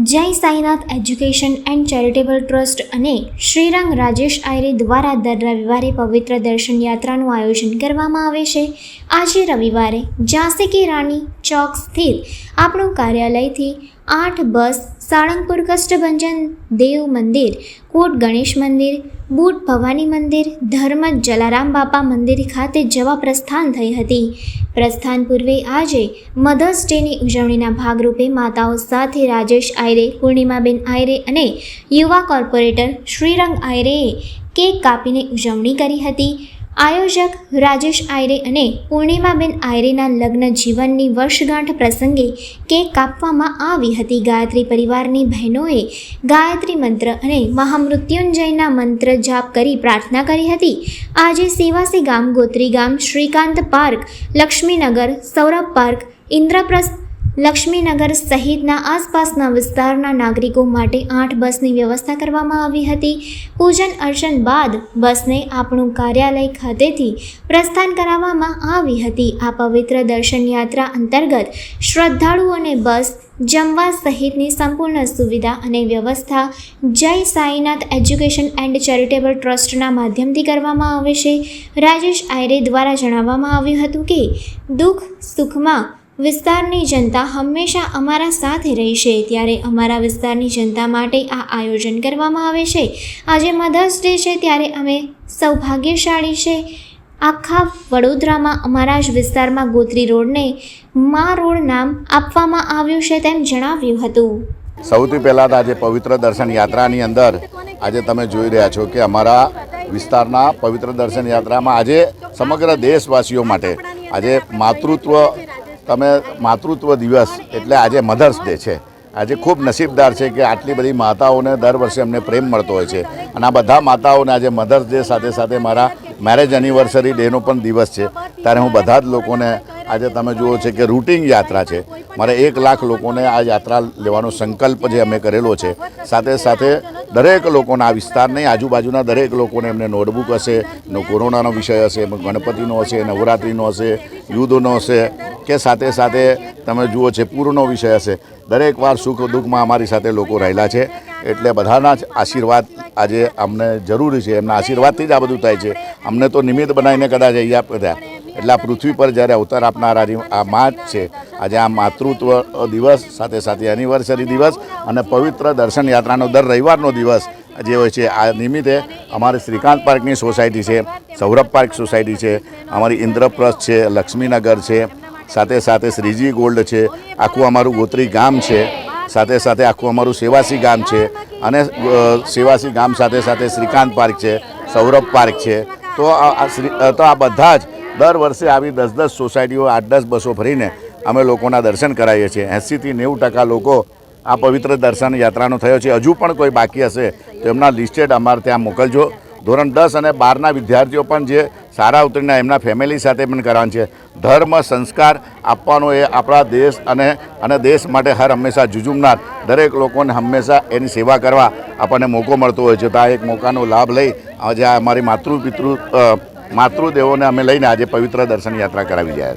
જય Sainath education and charitable trust અને શ્રીરંગ રાજેશ આયરે દ્વારા દર રવિવારે પવિત્ર દર્શન યાત્રાનું આયોજન કરવામાં આવે છે. આજે રવિવારે ઝાંસી કી રાણી ચોક સ્થિત આપણું કાર્યાલયથી આઠ બસ, સાળંગપુર કષ્ટભંજન, દેવ મંદિર, કોટ ગણેશ મંદિર, બુટ ભવાની મંદિર ધર્મ જલારામ બાપા મંદિર ખાતે જવા પ્રસ્થાન થઈ હતી. પ્રસ્થાન પૂર્વે આજે મધર્સ ડેની ઉજવણીના ભાગરૂપે માતાઓ સાથે રાજેશ આયરે, પૂર્ણિમાબેન આયરે અને યુવા કોર્પોરેટર શ્રીરંગ આયરેએ કેક કાપીને ઉજવણી કરી હતી. આયોજક રાજેશ આયરે અને પૂર્ણિમાબેન આયરેના લગ્ન જીવનની વર્ષગાંઠ પ્રસંગે કેક કાપવામાં આવી હતી. ગાયત્રી પરિવારની બહેનોએ ગાયત્રી મંત્ર અને મહામૃત્યુંજયના મંત્ર જાપ કરી પ્રાર્થના કરી હતી. આજે સેવાસી ગામ ગોત્રી ગામ શ્રીકાંત પાર્ક, લક્ષ્મીનગર, સૌરભ પાર્ક, ઇન્દ્રપ્રસ્થ લક્ષ્મીનગર સહિતના આસપાસના વિસ્તારના નાગરિકો માટે આઠ બસની વ્યવસ્થા કરવામાં આવી હતી. પૂજન અર્ચન બાદ બસને આપણું કાર્યાલય ખાતેથી પ્રસ્થાન કરાવવામાં આવી હતી. આ પવિત્ર દર્શન યાત્રા અંતર્ગત શ્રદ્ધાળુઓને બસ જમવા સહિતની સંપૂર્ણ સુવિધા અને વ્યવસ્થા જય સાઈનાથ એજ્યુકેશન એન્ડ ચેરિટેબલ ટ્રસ્ટના માધ્યમથી કરવામાં આવે છે. રાજેશ આયરે દ્વારા જણાવવામાં આવ્યું હતું કે, દુઃખ સુખમાં વિસ્તારની જનતા હંમેશા અમારા સાથે રહેશે ત્યારે અમારા વિસ્તારની જનતા માટે આ આયોજન કરવામાં આવે છે. આજે મધર્સ ડે છે ત્યારે અમે સૌભાગ્યશાળી છે. આખા વડોદરામાં અમારા જ વિસ્તારમાં ગોત્રી રોડને મા રોડ નામ આપવામાં આવ્યું છે તેમ જણાવ્યું હતું. સૌથી પહેલાં તો આજે પવિત્ર દર્શન યાત્રાની અંદર આજે તમે જોઈ રહ્યા છો કે અમારા વિસ્તારના પવિત્ર દર્શન યાત્રામાં આજે સમગ્ર દેશવાસીઓ માટે આજે માતૃત્વ તમે માતૃત્વ દિવસ એટલે આજે મધર્સ ડે છે. આજે ખૂબ નસીબદાર છે કે આટલી બધી માતાઓને દર વર્ષે અમને પ્રેમ મળતો હોય છે. અને આ બધા માતાઓને આજે મધર્સ ડે સાથે સાથે મારા મેરેજ એનિવર્સરી ડેનો પણ દિવસ છે. ત્યારે હું બધા જ લોકોને આજે તમે જુઓ છે કે રૂટિંગ યાત્રા છે. મારે એક લાખ લોકોને આ યાત્રા લેવાનો સંકલ્પ જે અમે કરેલો છે. સાથે સાથે દરેક લોકોના આ વિસ્તારની આજુબાજુના દરેક લોકોને એમને નોટબુક હશે કોરોનાનો વિષય હશે ગણપતિનો હશે નવરાત્રિનો હશે, યુદ્ધનો હશે, કે સાથે સાથે તમે જુઓ છે, પૂરનો વિષય હશે. દરેક વાર સુખ દુઃખમાં અમારી સાથે લોકો રહેલા છે. એટલે બધાના જ આશીર્વાદ આજે અમને જરૂરી છે. એમના આશીર્વાદથી જ આ બધું થાય છે. અમને તો નિમિત્ત બનાવીને કદાચ અહીંયા બધા એટલે આ પૃથ્વી પર જ્યારે અવતાર આપનારા આ માં છે. આજે આ માતૃત્વ દિવસ, સાથે સાથે એનિવર્સરી દિવસ અને પવિત્ર દર્શન યાત્રાનો દર રવિવારનો દિવસ જે હોય છે, આ નિમિત્તે અમારી શ્રીકાંત પાર્કની સોસાયટી છે, સૌરભ પાર્ક સોસાયટી છે, અમારી ઇન્દ્રપ્રસ્થ છે, લક્ષ્મીનગર છે, સાથે સાથે શ્રીજી ગોલ્ડ છે, આખું અમારું ગોત્રી ગામ છે, સાથે સાથે આખું અમારું સેવાસી ગામ છે અને સેવાસી ગામ સાથે સાથે શ્રીકાંત પાર્ક છે, સૌરભ પાર્ક છે. તો આ તો આ બધા જ દર વર્ષે આવી દસ દસ સોસાયટીઓ આઠ દસ બસો ભરીને અમે લોકોના દર્શન કરાવીએ છીએ. એંસીથી નેવું ટકા લોકો આ પવિત્ર દર્શન યાત્રાનો થયો છે. હજુ પણ કોઈ બાકી હશે તો એમના લિસ્ટેડ અમારે ત્યાં મોકલજો. ધોરણ દસ અને બારના વિદ્યાર્થીઓ પણ જે સારા ઉતરીને એમના ફેમિલી સાથે પણ કરવાનું છે. ધર્મ, સંસ્કાર આપવાનો એ આપણા દેશ અને અને દેશ માટે હર હંમેશા જુજુમનાર. દરેક લોકોને હંમેશા એની સેવા કરવા આપણને મોકો મળતો હોય છે. તો આ એક મોકાનો લાભ લઈ આજે અમારી માતૃ પિતૃ માતૃદેવોને અમે લઈને આજે પવિત્ર દર્શન યાત્રા કરાવી જાય